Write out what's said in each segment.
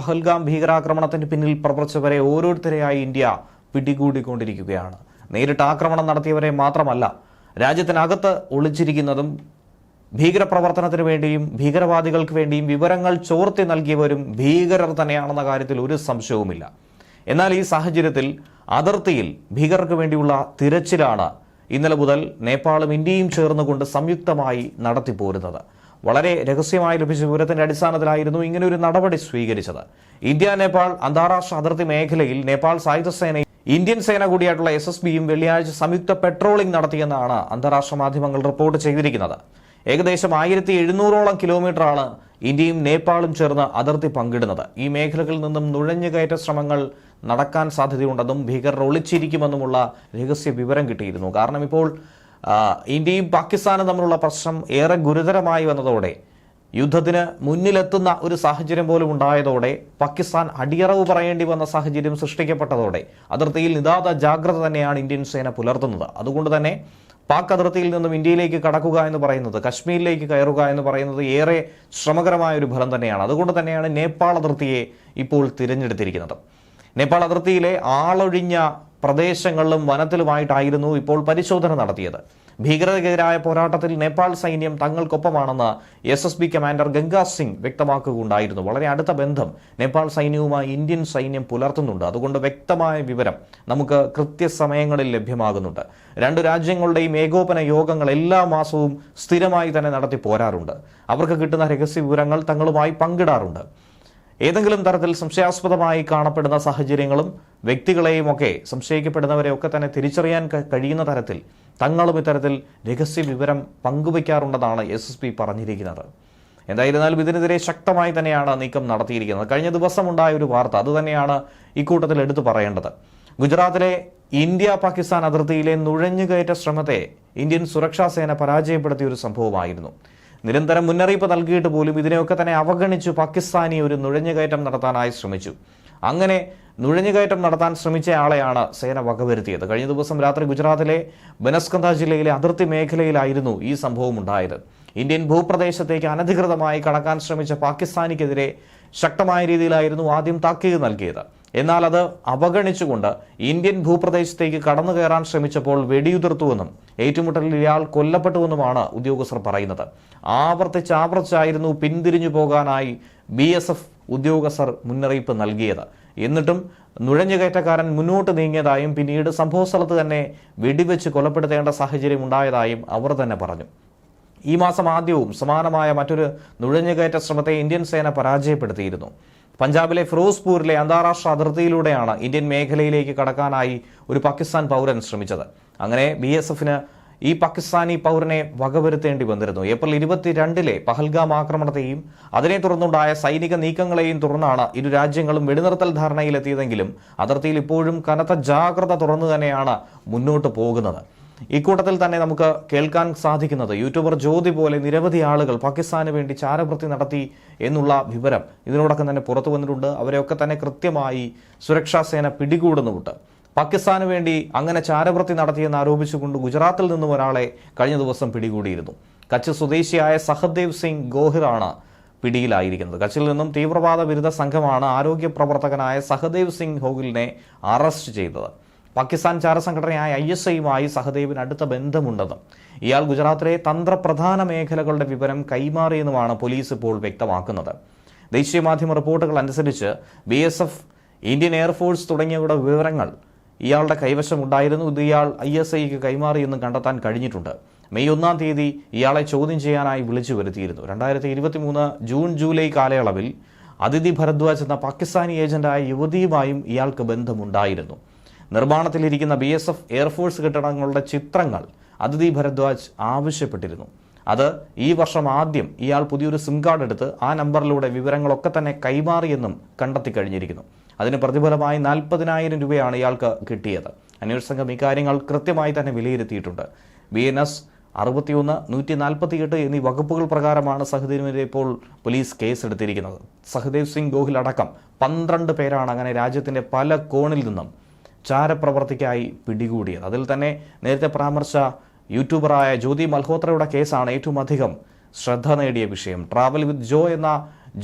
പഹൽഗാം ഭീകരാക്രമണത്തിന് പിന്നിൽ പ്രവർത്തിച്ചവരെ ഓരോരുത്തരെയായി ഇന്ത്യ പിടികൂടിക്കൊണ്ടിരിക്കുകയാണ്. നേരിട്ട് ആക്രമണം നടത്തിയവരെ മാത്രമല്ല രാജ്യത്തിനകത്ത് ഒളിച്ചിരിക്കുന്നതും ഭീകരപ്രവർത്തനത്തിന് വേണ്ടിയും ഭീകരവാദികൾക്ക് വേണ്ടിയും വിവരങ്ങൾ ചോർത്തി നൽകിയവരും ഭീകരർ തന്നെയാണെന്ന കാര്യത്തിൽ ഒരു സംശയവുമില്ല. എന്നാൽ ഈ സാഹചര്യത്തിൽ അതിർത്തിയിൽ ഭീകർക്ക് വേണ്ടിയുള്ള തിരച്ചിലാണ് ഇന്നലെ മുതൽ നേപ്പാളും ഇന്ത്യയും ചേർന്നുകൊണ്ട് സംയുക്തമായി നടത്തിപ്പോരുന്നത്. വളരെ രഹസ്യമായി ലഭിച്ച വിവരത്തിന്റെ അടിസ്ഥാനത്തിലായിരുന്നു ഇങ്ങനെ ഒരു നടപടി സ്വീകരിച്ചത്. ഇന്ത്യ നേപ്പാൾ അന്താരാഷ്ട്ര അതിർത്തി മേഖലയിൽ നേപ്പാൾ സായുധ സേന ഇന്ത്യൻ സേന കൂടിയായിട്ടുള്ള എസ് എസ് ബിയും വെള്ളിയാഴ്ച സംയുക്ത പെട്രോളിംഗ് നടത്തിയെന്നാണ് അന്താരാഷ്ട്ര മാധ്യമങ്ങൾ റിപ്പോർട്ട് ചെയ്തിരിക്കുന്നത്. ഏകദേശം ആയിരത്തി എഴുന്നൂറോളം കിലോമീറ്ററാണ് ഇന്ത്യയും നേപ്പാളും ചേർന്ന് അതിർത്തി പങ്കിടുന്നത്. ഈ മേഖലകളിൽ നിന്നും നുഴഞ്ഞുകയറ്റ ശ്രമങ്ങൾ നടക്കാൻ സാധ്യതയുണ്ടെന്നും ഭീകരർ ഒളിച്ചിരിക്കുമെന്നുമുള്ള രഹസ്യ വിവരം കിട്ടിയിരുന്നു. കാരണം ഇപ്പോൾ ഇന്ത്യയും പാകിസ്ഥാനും തമ്മിലുള്ള പ്രശ്നം ഏറെ ഗുരുതരമായി വന്നതോടെ യുദ്ധത്തിന് മുന്നിലെത്തുന്ന ഒരു സാഹചര്യം പോലും ഉണ്ടായതോടെ പാകിസ്ഥാൻ അടിയറവ് പറയേണ്ടി വന്ന സാഹചര്യം സൃഷ്ടിക്കപ്പെട്ടതോടെ അതിർത്തിയിൽ നിതാത ജാഗ്രത തന്നെയാണ് ഇന്ത്യൻ സേന പുലർത്തുന്നത്. അതുകൊണ്ട് തന്നെ പാക് അതിർത്തിയിൽ നിന്നും ഇന്ത്യയിലേക്ക് കടക്കുക എന്ന് പറയുന്നത് കശ്മീരിലേക്ക് കയറുക എന്ന് പറയുന്നത് ഏറെ ശ്രമകരമായ ഒരു ഫലം തന്നെയാണ്. അതുകൊണ്ട് തന്നെയാണ് നേപ്പാൾ അതിർത്തിയെ ഇപ്പോൾ തിരഞ്ഞെടുത്തിരിക്കുന്നത്. നേപ്പാൾ അതിർത്തിയിലെ ആളൊഴിഞ്ഞ പ്രദേശങ്ങളിലും വനത്തിലുമായിട്ടായിരുന്നു ഇപ്പോൾ പരിശോധന നടത്തിയത്. ഭീകരതയ്ക്കെതിരായ പോരാട്ടത്തിൽ നേപ്പാൾ സൈന്യം തങ്ങൾക്കൊപ്പമാണെന്ന് S S B commander Ganga Singh വ്യക്തമാക്കുകയുണ്ടായിരുന്നു. വളരെ അടുത്ത ബന്ധം നേപ്പാൾ സൈന്യവുമായി ഇന്ത്യൻ സൈന്യം പുലർത്തുന്നുണ്ട്. അതുകൊണ്ട് വ്യക്തമായ വിവരം നമുക്ക് കൃത്യസമയങ്ങളിൽ ലഭ്യമാകുന്നുണ്ട്. രണ്ട് രാജ്യങ്ങളുടെയും ഏകോപന യോഗങ്ങൾ എല്ലാ മാസവും സ്ഥിരമായി തന്നെ നടത്തി പോരാറുണ്ട്. അവർക്ക് കിട്ടുന്ന രഹസ്യ വിവരങ്ങൾ തങ്ങളുമായി പങ്കിടാറുണ്ട്. ഏതെങ്കിലും തരത്തിൽ സംശയാസ്പദമായി കാണപ്പെടുന്ന സാഹചര്യങ്ങളും വ്യക്തികളെയും ഒക്കെ സംശയിക്കപ്പെടുന്നവരെ ഒക്കെ തന്നെ തിരിച്ചറിയാൻ കഴിയുന്ന തരത്തിൽ തങ്ങളും ഇത്തരത്തിൽ രഹസ്യ വിവരം പങ്കുവയ്ക്കാറുണ്ടെന്നാണ് എസ് എസ് പി പറഞ്ഞിരിക്കുന്നത്. എന്തായിരുന്നാലും ഇതിനെതിരെ ശക്തമായി തന്നെയാണ് നീക്കം നടത്തിയിരിക്കുന്നത്. കഴിഞ്ഞ ദിവസമുണ്ടായ ഒരു വാർത്ത അതുതന്നെയാണ് ഇക്കൂട്ടത്തിൽ എടുത്തു പറയേണ്ടത്. ഗുജറാത്തിലെ ഇന്ത്യ പാകിസ്ഥാൻ അതിർത്തിയിലെ നുഴഞ്ഞുകയറ്റ ശ്രമത്തെ ഇന്ത്യൻ സുരക്ഷാ സേന പരാജയപ്പെടുത്തിയ ഒരു സംഭവമായിരുന്നു. നിരന്തരം മുന്നറിയിപ്പ് നൽകിയിട്ട് പോലും ഇതിനെയൊക്കെ തന്നെ അവഗണിച്ചു പാകിസ്ഥാനി ഒരു നുഴഞ്ഞുകയറ്റം നടത്താനായി ശ്രമിച്ചു. അങ്ങനെ നുഴഞ്ഞുകയറ്റം നടത്താൻ ശ്രമിച്ച ആളെയാണ് സേന വകവരുത്തിയത്. കഴിഞ്ഞ ദിവസം രാത്രി ഗുജറാത്തിലെ ബനസ്കന്ത ജില്ലയിലെ അതിർത്തി മേഖലയിലായിരുന്നു ഈ സംഭവം ഉണ്ടായത്. ഇന്ത്യൻ ഭൂപ്രദേശത്തേക്ക് അനധികൃതമായി കടക്കാൻ ശ്രമിച്ച പാകിസ്ഥാനിക്കെതിരെ ശക്തമായ രീതിയിലായിരുന്നു ആദ്യം താക്കീത് നൽകിയത്. എന്നാൽ അത് അവഗണിച്ചുകൊണ്ട് ഇന്ത്യൻ ഭൂപ്രദേശത്തേക്ക് കടന്നു കയറാൻ ശ്രമിച്ചപ്പോൾ വെടിയുതിർത്തുവെന്നും ഏറ്റുമുട്ടലിൽ ഇയാൾ കൊല്ലപ്പെട്ടുവെന്നുമാണ് ഉദ്യോഗസ്ഥർ പറയുന്നത്. ആവർത്തിച്ചാവർത്തിച്ചായിരുന്നു പിന്തിരിഞ്ഞു പോകാനായി ബി എസ് എഫ് ഉദ്യോഗസ്ഥർ മുന്നറിയിപ്പ് നൽകിയത്. എന്നിട്ടും നുഴഞ്ഞുകയറ്റക്കാരൻ മുന്നോട്ട് നീങ്ങിയതായും പിന്നീട് സംഭവസ്ഥലത്ത് തന്നെ വെടിവെച്ച് കൊലപ്പെടുത്തേണ്ട സാഹചര്യം ഉണ്ടായതായും അവർ തന്നെ പറഞ്ഞു. ഈ മാസം ആദ്യവും സമാനമായ മറ്റൊരു നുഴഞ്ഞുകയറ്റ ശ്രമത്തെ ഇന്ത്യൻ സേന പരാജയപ്പെടുത്തിയിരുന്നു. പഞ്ചാബിലെ ഫിറോസ്പൂരിലെ അന്താരാഷ്ട്ര അതിർത്തിയിലൂടെയാണ് ഇന്ത്യൻ മേഖലയിലേക്ക് കടക്കാനായി ഒരു പാകിസ്ഥാൻ പൗരൻ ശ്രമിച്ചത്. അങ്ങനെ ബി എസ് എഫിന് ഈ പാകിസ്ഥാനി പൗരനെ വകവരുത്തേണ്ടി വന്നിരുന്നു. ഏപ്രിൽ ഇരുപത്തിരണ്ടിലെ പഹൽഗാം ആക്രമണത്തെയും അതിനെ തുടർന്നുണ്ടായ സൈനിക നീക്കങ്ങളെയും തുടർന്നാണ് ഇരു രാജ്യങ്ങളും വെടിനിർത്തൽ ധാരണയിലെത്തിയതെങ്കിലും അതിർത്തിയിൽ ഇപ്പോഴും കനത്ത ജാഗ്രത തുറന്നു തന്നെയാണ് മുന്നോട്ട് പോകുന്നത്. ഇക്കൂട്ടത്തിൽ തന്നെ നമുക്ക് കേൾക്കാൻ സാധിക്കുന്നത് യൂട്യൂബർ ജ്യോതി പോലെ നിരവധി ആളുകൾ പാകിസ്ഥാന് വേണ്ടി ചാരവൃത്തി നടത്തി എന്നുള്ള വിവരം ഇതിനോടൊപ്പം തന്നെ പുറത്തു വന്നിട്ടുണ്ട്. അവരെയൊക്കെ തന്നെ കൃത്യമായി സുരക്ഷാ സേന പിടികൂടുന്നുമുണ്ട്. പാകിസ്ഥാന് വേണ്ടി അങ്ങനെ ചാരവൃത്തി നടത്തിയെന്ന് ആരോപിച്ചുകൊണ്ട് ഗുജറാത്തിൽ നിന്നും ഒരാളെ കഴിഞ്ഞ ദിവസം പിടികൂടിയിരുന്നു. കച്ച് സ്വദേശിയായ സഹദേവ് സിംഗ് ഗോഹിറാണ് പിടിയിലായിരിക്കുന്നത്. കച്ചിൽ നിന്നും തീവ്രവാദ വിരുദ്ധ സംഘമാണ് ആരോഗ്യ പ്രവർത്തകനായ സഹദേവ് സിംഗ് ഹോഗിലിനെ അറസ്റ്റ് ചെയ്തത്. പാകിസ്ഥാൻ ചാരസംഘടനയായ ഐ എസ് ഐയുമായി സഹദേവിന് അടുത്ത ബന്ധമുണ്ടെന്നും. ഇയാൾ ഗുജറാത്തിലെ തന്ത്രപ്രധാന മേഖലകളുടെ വിവരം കൈമാറിയെന്നുമാണ് പോലീസ് ഇപ്പോൾ വ്യക്തമാക്കുന്നത്. ദേശീയ മാധ്യമ റിപ്പോർട്ടുകൾ അനുസരിച്ച് B S F Indian air force തുടങ്ങിയവയുടെ വിവരങ്ങൾ ഇയാളുടെ കൈവശമുണ്ടായിരുന്നു. ഇത് ഇയാൾ ഐ എസ് ഐക്ക് കൈമാറിയെന്നും കണ്ടെത്താൻ കഴിഞ്ഞിട്ടുണ്ട്. മെയ് ഒന്നാം തീയതി ഇയാളെ ചോദ്യം ചെയ്യാനായി വിളിച്ചു വരുത്തിയിരുന്നു. രണ്ടായിരത്തി ഇരുപത്തി മൂന്ന് ജൂൺ ജൂലൈ കാലയളവിൽ അതിഥി ഭരദ്വാജ് എന്ന പാകിസ്ഥാനി ഏജന്റായ യുവതിയുമായും ഇയാൾക്ക് ബന്ധമുണ്ടായിരുന്നു. നിർമ്മാണത്തിലിരിക്കുന്ന B S F air force കെട്ടിടങ്ങളുടെ ചിത്രങ്ങൾ അതിഥി ഭരദ്വാജ് ആവശ്യപ്പെട്ടിരുന്നു. അത് ഈ വർഷം ആദ്യം ഇയാൾ പുതിയൊരു സിം കാർഡ് എടുത്ത് ആ നമ്പറിലൂടെ വിവരങ്ങളൊക്കെ തന്നെ കൈമാറിയെന്നും കണ്ടെത്തി കഴിഞ്ഞിരിക്കുന്നു. അതിന് പ്രതിഫലമായി നാൽപ്പതിനായിരം രൂപയാണ് ഇയാൾക്ക് കിട്ടിയത്. അന്വേഷണ സംഘം ഇക്കാര്യങ്ങൾ കൃത്യമായി തന്നെ വിലയിരുത്തിയിട്ടുണ്ട്. ബി എൻ എസ് അറുപത്തിയൊന്ന് നൂറ്റി നാൽപ്പത്തിയെട്ട് എന്നീ വകുപ്പുകൾ പ്രകാരമാണ് സഹദേവിനെതിരെ ഇപ്പോൾ പോലീസ് കേസെടുത്തിരിക്കുന്നത്. സഹദേവ് സിംഗ് ഗോഹിൽ അടക്കം പന്ത്രണ്ട് പേരാണ് അങ്ങനെ രാജ്യത്തിന്റെ പല കോണിൽ നിന്നും ചാരപ്രവർത്തിക്കായി പിടികൂടിയത്. അതിൽ തന്നെ നേരത്തെ പരാമർശ യൂട്യൂബറായ ജ്യോതി മൽഹോത്രയുടെ കേസാണ് ഏറ്റവും അധികം ശ്രദ്ധ നേടിയ വിഷയം. ട്രാവൽ വിത്ത് ജോ എന്ന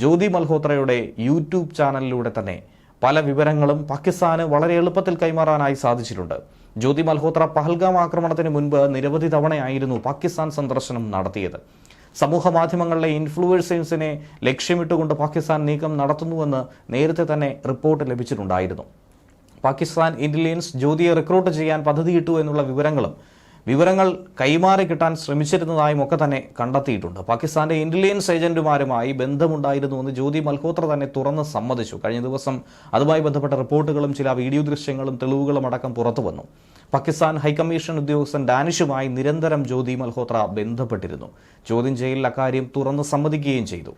ജ്യോതി മൽഹോത്രയുടെ യൂട്യൂബ് ചാനലിലൂടെ തന്നെ പല വിവരങ്ങളും പാകിസ്ഥാന് വളരെ എളുപ്പത്തിൽ കൈമാറാനായി സാധിച്ചിട്ടുണ്ട്. ജ്യോതി മൽഹോത്ര പഹൽഗാം ആക്രമണത്തിന് മുൻപ് നിരവധി തവണയായിരുന്നു പാകിസ്ഥാൻ സന്ദർശനം നടത്തിയത്. സമൂഹ മാധ്യമങ്ങളിലെ ഇൻഫ്ലുവൻസേഴ്സിനെ ലക്ഷ്യമിട്ടുകൊണ്ട് പാകിസ്ഥാൻ നീക്കം നടത്തുന്നുവെന്ന് നേരത്തെ തന്നെ റിപ്പോർട്ട് ലഭിച്ചിട്ടുണ്ടായിരുന്നു. പാകിസ്ഥാൻ ഇന്റലിജൻസ് ജ്യോതിയെ റിക്രൂട്ട് ചെയ്യാൻ പദ്ധതിയിട്ടു എന്നുള്ള വിവരങ്ങളും വിവരങ്ങൾ കൈമാറി കിട്ടാൻ ശ്രമിച്ചിരുന്നതായും ഒക്കെ തന്നെ കണ്ടെത്തിയിട്ടുണ്ട്. പാകിസ്ഥാന്റെ ഇന്റലിജൻസ് ഏജന്റുമാരുമായി ബന്ധമുണ്ടായിരുന്നു എന്ന് ജ്യോതി മൽഹോത്ര തന്നെ തുറന്ന് സമ്മതിച്ചു. കഴിഞ്ഞ ദിവസം അതുമായി ബന്ധപ്പെട്ട റിപ്പോർട്ടുകളും ചില വീഡിയോ ദൃശ്യങ്ങളും തെളിവുകളും അടക്കം പുറത്തു വന്നു. പാകിസ്ഥാൻ ഹൈക്കമ്മീഷൻ ഉദ്യോഗസ്ഥൻ ഡാനിഷുമായി നിരന്തരം ജ്യോതി മൽഹോത്ര ബന്ധപ്പെട്ടിരുന്നു. ചോദ്യം ചെയ്യലിൽ അക്കാര്യം തുറന്ന് സമ്മതിക്കുകയും ചെയ്തു.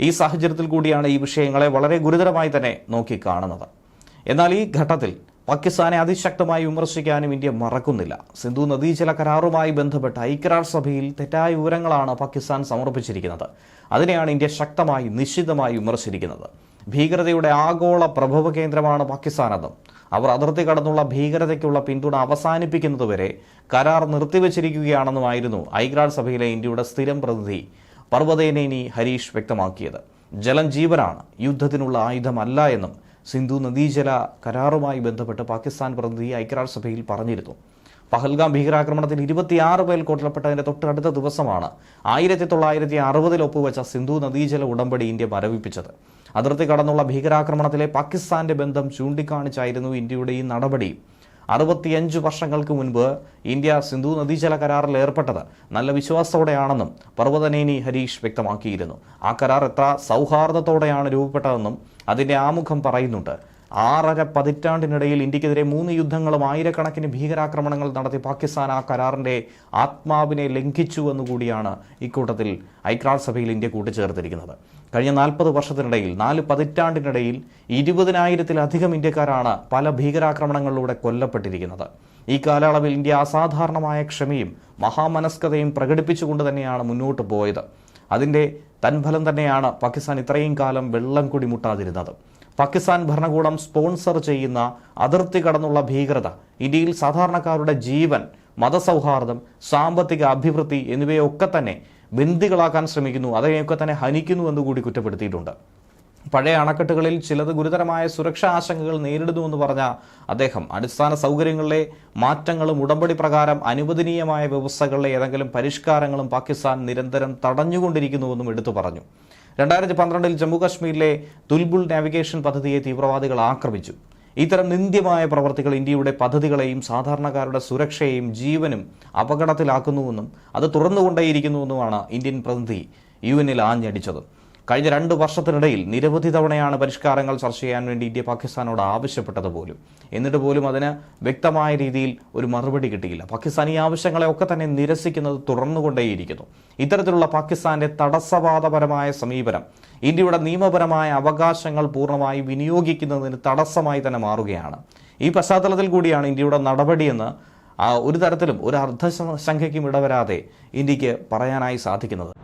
ഈ സാഹചര്യത്തിൽ കൂടിയാണ് ഈ വിഷയങ്ങളെ വളരെ ഗുരുതരമായി തന്നെ നോക്കിക്കാണുന്നത് എന്നാൽ ഈ ഘട്ടത്തിൽ പാകിസ്ഥാനെ അതിശക്തമായി വിമർശിക്കാനും ഇന്ത്യ മറക്കുന്നില്ല. സിന്ധു നദീജല കരാറുമായി ബന്ധപ്പെട്ട ഐക്യരാഷ്ട്രസഭയിൽ തെറ്റായ വിവരങ്ങളാണ് പാകിസ്ഥാൻ സമർപ്പിച്ചിരിക്കുന്നത്. അതിനെയാണ് ഇന്ത്യ ശക്തമായി നിശ്ചിതമായി വിമർശിച്ചിരിക്കുന്നത്. ഭീകരതയുടെ ആഗോള പ്രഭവ കേന്ദ്രമാണ് പാകിസ്ഥാനെന്നും അവർ അതിർത്തി കടന്നുള്ള ഭീകരതയ്ക്കുള്ള പിന്തുണ അവസാനിപ്പിക്കുന്നതുവരെ കരാർ നിർത്തിവച്ചിരിക്കുകയാണെന്നുമായിരുന്നു ഐക്യരാഷ്ട്രസഭയിലെ ഇന്ത്യയുടെ സ്ഥിരം പ്രതിനിധി പർവതേനേനി ഹരീഷ് വ്യക്തമാക്കിയത്. ജലം ജീവനാണ് യുദ്ധത്തിനുള്ള ആയുധമല്ല എന്നും സിന്ധു നദീജല കരാറുമായി ബന്ധപ്പെട്ട് പാകിസ്ഥാൻ പ്രതിനിധി ഐക്യരാഷ്ട്രസഭയിൽ പറഞ്ഞിരുന്നു. പഹൽഗാം ഭീകരാക്രമണത്തിൽ ഇരുപത്തിയാറ് പേർ കൊല്ലപ്പെട്ടതിന്റെ തൊട്ടടുത്ത ദിവസമാണ് ആയിരത്തി തൊള്ളായിരത്തി അറുപതിൽ ഒപ്പുവെച്ച സിന്ധു നദീജല ഉടമ്പടി ഇന്ത്യ മരവിപ്പിച്ചത് അതിർത്തി കടന്നുള്ള ഭീകരാക്രമണത്തിലെ പാകിസ്ഥാന്റെ ബന്ധം ചൂണ്ടിക്കാണിച്ചായിരുന്നു ഇന്ത്യയുടെ ഈ നടപടി. അറുപത്തിയഞ്ച് വർഷങ്ങൾക്ക് മുൻപ് ഇന്ത്യ സിന്ധു നദീജല കരാറിൽ ഏർപ്പെട്ടത്. നല്ല വിശ്വാസത്തോടെയാണെന്നും പർവതനേനി ഹരീഷ് വ്യക്തമാക്കിയിരുന്നു. ആ കരാർ എത്ര സൗഹാർദ്ദത്തോടെയാണ് രൂപപ്പെട്ടതെന്നും അതിന്റെ ആമുഖം പറയുന്നുണ്ട്. ആറര പതിറ്റാണ്ടിനിടയിൽ ഇന്ത്യക്കെതിരെ മൂന്ന് യുദ്ധങ്ങളും ആയിരക്കണക്കിന് ഭീകരാക്രമണങ്ങൾ നടത്തി പാകിസ്ഥാൻ ആ കരാറിന്റെ ആത്മാവിനെ ലംഘിച്ചു എന്നുകൂടിയാണ് ഇക്കൂട്ടത്തിൽ ഐക്യരാഷ്ട്രസഭയിൽ ഇന്ത്യ കൂട്ടിച്ചേർത്തിരിക്കുന്നത്. കഴിഞ്ഞ നാൽപ്പത് വർഷത്തിനിടയിൽ നാല് പതിറ്റാണ്ടിനിടയിൽ ഇരുപതിനായിരത്തിലധികം ഇന്ത്യക്കാരാണ് പല ഭീകരാക്രമണങ്ങളിലൂടെ കൊല്ലപ്പെട്ടിരിക്കുന്നത്. ഈ കാലയളവിൽ ഇന്ത്യ അസാധാരണമായ ക്ഷമയും മഹാമനസ്കതയും പ്രകടിപ്പിച്ചുകൊണ്ട് തന്നെയാണ് മുന്നോട്ട് പോയത്. അതിന്റെ തൻഫലം തന്നെയാണ് പാകിസ്ഥാൻ ഇത്രയും കാലം വെള്ളം കുടി മുട്ടാതിരുന്നത് പാകിസ്ഥാൻ ഭരണകൂടം സ്പോൺസർ ചെയ്യുന്ന അതിർത്തി കടന്നുള്ള ഭീകരത ഇന്ത്യയിൽ സാധാരണക്കാരുടെ ജീവൻ മതസൗഹാർദ്ദം സാമ്പത്തിക അഭിവൃദ്ധി എന്നിവയൊക്കെ തന്നെ ബന്ദികളാക്കാൻ ശ്രമിക്കുന്നു അതിനെയൊക്കെ തന്നെ ഹനിക്കുന്നു എന്ന് കൂടി കുറ്റപ്പെടുത്തിയിട്ടുണ്ട്. പഴയ അണക്കെട്ടുകളിൽ ചിലത് ഗുരുതരമായ സുരക്ഷാ ആശങ്കകൾ നേരിടുന്നുവെന്ന് പറഞ്ഞ അദ്ദേഹം അടിസ്ഥാന സൗകര്യങ്ങളിലെ മാറ്റങ്ങളും ഉടമ്പടി പ്രകാരം അനുവദനീയമായ വ്യവസ്ഥകളിലെ ഏതെങ്കിലും പരിഷ്കാരങ്ങളും പാകിസ്ഥാൻ നിരന്തരം തടഞ്ഞുകൊണ്ടിരിക്കുന്നുവെന്നും എടുത്തു പറഞ്ഞു. രണ്ടായിരത്തി പന്ത്രണ്ടിൽ ജമ്മു കാശ്മീരിലെ തുൽബുൾ നാവിഗേഷൻ പദ്ധതിയെ തീവ്രവാദികൾ ആക്രമിച്ചു. ഇത്തരം നിന്ദ്യമായ പ്രവർത്തികൾ ഇന്ത്യയുടെ പദ്ധതികളെയും സാധാരണക്കാരുടെ സുരക്ഷയെയും ജീവനും അപകടത്തിലാക്കുന്നുവെന്നും അത് തുറന്നുകൊണ്ടേയിരിക്കുന്നുവെന്നുമാണ് ഇന്ത്യൻ പ്രതിനിധി യു എന്നിൽ ആഞ്ഞടിച്ചത്. കഴിഞ്ഞ രണ്ട് വർഷത്തിനിടയിൽ നിരവധി തവണയാണ് പരിഷ്കാരങ്ങൾ ചർച്ച ചെയ്യാൻ വേണ്ടി ഇന്ത്യ പാകിസ്ഥാനോട് ആവശ്യപ്പെട്ടത് പോലും. എന്നിട്ട് പോലും അതിന് വ്യക്തമായ രീതിയിൽ ഒരു മറുപടി കിട്ടിയില്ല. പാകിസ്ഥാൻ ഈ ആവശ്യങ്ങളെ ഒക്കെ തന്നെ നിരസിക്കുന്നത് തുടർന്നുകൊണ്ടേയിരിക്കുന്നു. ഇത്തരത്തിലുള്ള പാകിസ്ഥാന്റെ തടസ്സവാദപരമായ സമീപനം ഇന്ത്യയുടെ നിയമപരമായ അവകാശങ്ങൾ പൂർണമായി വിനിയോഗിക്കുന്നതിന് തടസ്സമായി തന്നെ മാറുകയാണ്. ഈ പശ്ചാത്തലത്തിൽ കൂടിയാണ് ഇന്ത്യയുടെ നടപടിയെന്ന് ഒരു തരത്തിലും ഒരു അർദ്ധ ശങ്കയ്ക്കും ഇടവരാതെ ഇന്ത്യയ്ക്ക് പറയാനായി സാധിക്കുന്നത്.